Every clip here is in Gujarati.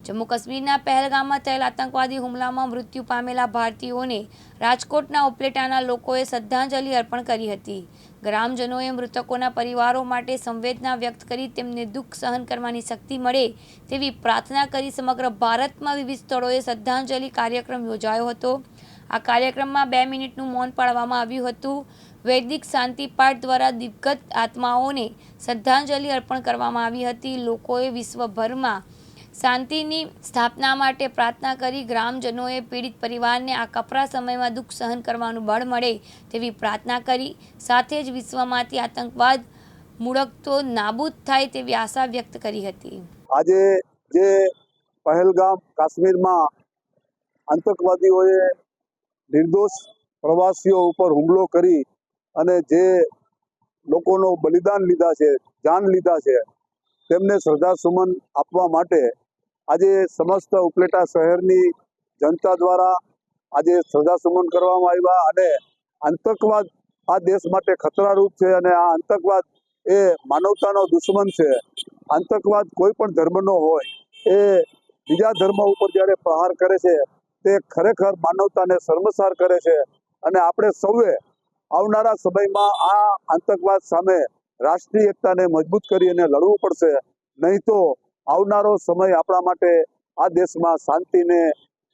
જમ્મુ કાશ્મીરના પહેલગામમાં થયેલ આતંકવાદી હુમલામાં મૃત્યુ પામેલા ભારતીયોને રાજકોટના ઉપલેટાના લોકોએ શ્રદ્ધાંજલિ અર્પણ કરી હતી. ગ્રામજનોએ મૃતકોના પરિવારો માટે સંવેદના વ્યક્ત કરી તેમને દુઃખ સહન કરવાની શક્તિ મળે તેવી પ્રાર્થના કરી સમગ્ર ભારતમાં વિવિધ સ્થળોએ શ્રદ્ધાંજલિ કાર્યક્રમ યોજાયો હતો. આ કાર્યક્રમમાં બે મિનિટનું મૌન પાડવામાં આવ્યું હતું. વૈદિક શાંતિ પાઠ દ્વારા દિગ્ગત આત્માઓને શ્રદ્ધાંજલિ અર્પણ કરવામાં આવી હતી. લોકોએ વિશ્વભરમાં શાંતિની સ્થાપના માટે પ્રાર્થના કરી ગ્રામજનોએ પીડિત પરિવારને આ કપરા સમયમાં દુઃખ સહન કરવાનું બળ મળે તેવી પ્રાર્થના કરી. સાથે જ વિશ્વમાંથી આતંકવાદ મુળકતો નાબૂદ થાય તેવી આશા વ્યક્ત કરી હતી. આજે જે પહેલગામ કાશ્મીરમાં આતંકવાદીઓએ નિર્દોષ પ્રવાસીઓ ઉપર હુમલો કરી અને જે લોકોનો બલિદાન લીધા છે, જાન લીધા છે, તેમને શ્રદ્ધાસુમન આપવા માટે આજે સમસ્ત ઉપલેટા શહેરની જનતા દ્વારા આજે શ્રદ્ધાસુમન કરવામાં આવ્યા અને આતંકવાદ આ દેશ માટે ખતરારૂપ છે અને આ આતંકવાદ એ માનવતાનો દુશ્મન છે. આતંકવાદ કોઈ પણ ધર્મનો હોય, એ બીજા ધર્મ ઉપર જ્યારે પ્રહાર કરે છે, તે ખરેખર માનવતાને શર્મસાર કરે છે. અને આપણે સૌએ આવનારા સમયમાં આ આતંકવાદ સામે રાષ્ટ્રીય એકતાને મજબૂત કરી અને લડવું પડશે. નહીં તો આવનારો સમય આપણા માટે આ દેશમાં શાંતિને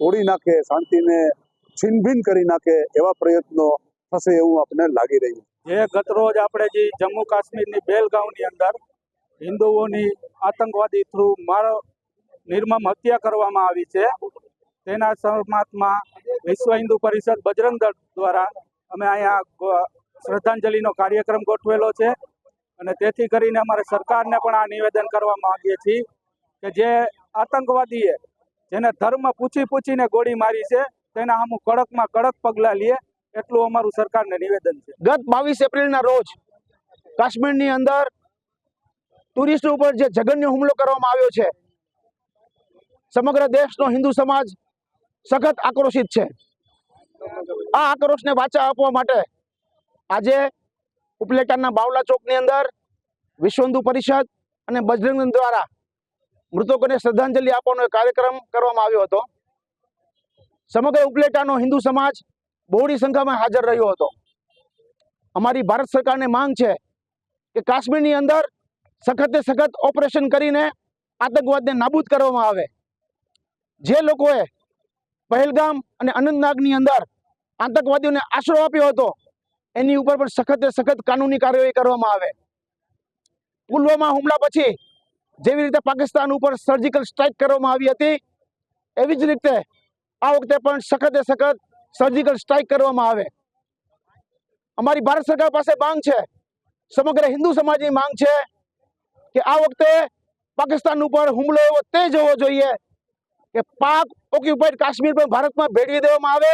તોડી નાખે, શાંતિને છીનભીન કરી નાખે એવા પ્રયત્નો થશે એવું આપણને લાગી રહ્યું જે ગતરોજ આપણે જે જમ્મુ કાશ્મીરની બેલગાંવની અંદર હિન્દુઓની આતંકવાદી થ્રુ માર નિર્મમ હત્યા કરવામાં આવી છે. તેના સમાત્મા વિશ્વ હિન્દુ પરિષદ બજરંગ દળ દ્વારા અમે અહીંયા શ્રદ્ધાંજલિનો કાર્યક્રમ ગોઠવેલો છે અને તેથી કરીને અમારે સરકારને પણ આ નિવેદન કરવા માંગીએ છીએ. કે જે આતંકવાદીએ જેને ધર્મ પૂછી પૂછીને ગોળી મારી છે, તેના સામું કડકમાં કડક પગલાં લે, એટલું અમારું સરકારને નિવેદન છે. ગત બાવીસ એપ્રિલના રોજ કાશ્મીરની અંદર ટુરિસ્ટ ઉપર જે જઘન્ય હુમલો કરવામાં આવ્યો છે, સમગ્ર દેશનો હિન્દુ સમાજ સખત આક્રોશિત છે. આ આક્રોશને વાચા આપવા માટે આજે ઉપલેટાના બાવલા ચોકની અંદર વિશ્વ હિન્દુ પરિષદ અને બજરંગ દ્વારા મૃતકોને શ્રદ્ધાંજલિ આપવાનો કાર્યક્રમ કરવામાં આવ્યો હતો. સમગ્ર ઉપલેટાનો હિન્દુ સમાજ બહોળી સંખ્યામાં હાજર રહ્યો હતો. અમારી ભારત સરકારને માંગ છે કે કાશ્મીરની અંદર સખતે સખત ઓપરેશન કરીને આતંકવાદને નાબૂદ કરવામાં આવે. જે લોકોએ પહેલગામ અને અનંતનાગની અંદર આતંકવાદીઓને આશરો આપ્યો હતો, એની ઉપર પણ સખતે સખત કાનૂની કાર્યવાહી કરવામાં આવે. પુલવામા હુમલા પછી જેવી રીતે પાકિસ્તાન ઉપર સર્જિકલ સ્ટ્રાઇક કરવામાં આવી હતી, એવી જ રીતે આ વખતે પણ સખતે સખત સર્જિકલ સ્ટ્રાઇક કરવામાં આવે. અમારી ભારત સરકાર પાસે માંગ છે, સમગ્ર હિન્દુ સમાજની માંગ છે કે આ વખતે પાકિસ્તાન ઉપર હુમલો એવો તે જ હોવો જોઈએ કે પાક ઓક્યુપાઈડ કાશ્મીર પણ ભારતમાં ભેળવી દેવામાં આવે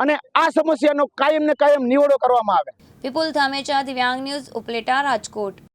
અને આ સમસ્યાનો કાયમ ને કાયમ નિવડો કરવામાં આવે. વિપુલ ધામેચા, દિવ્યાંગ ન્યૂઝ, ઉપલેટા, રાજકોટ.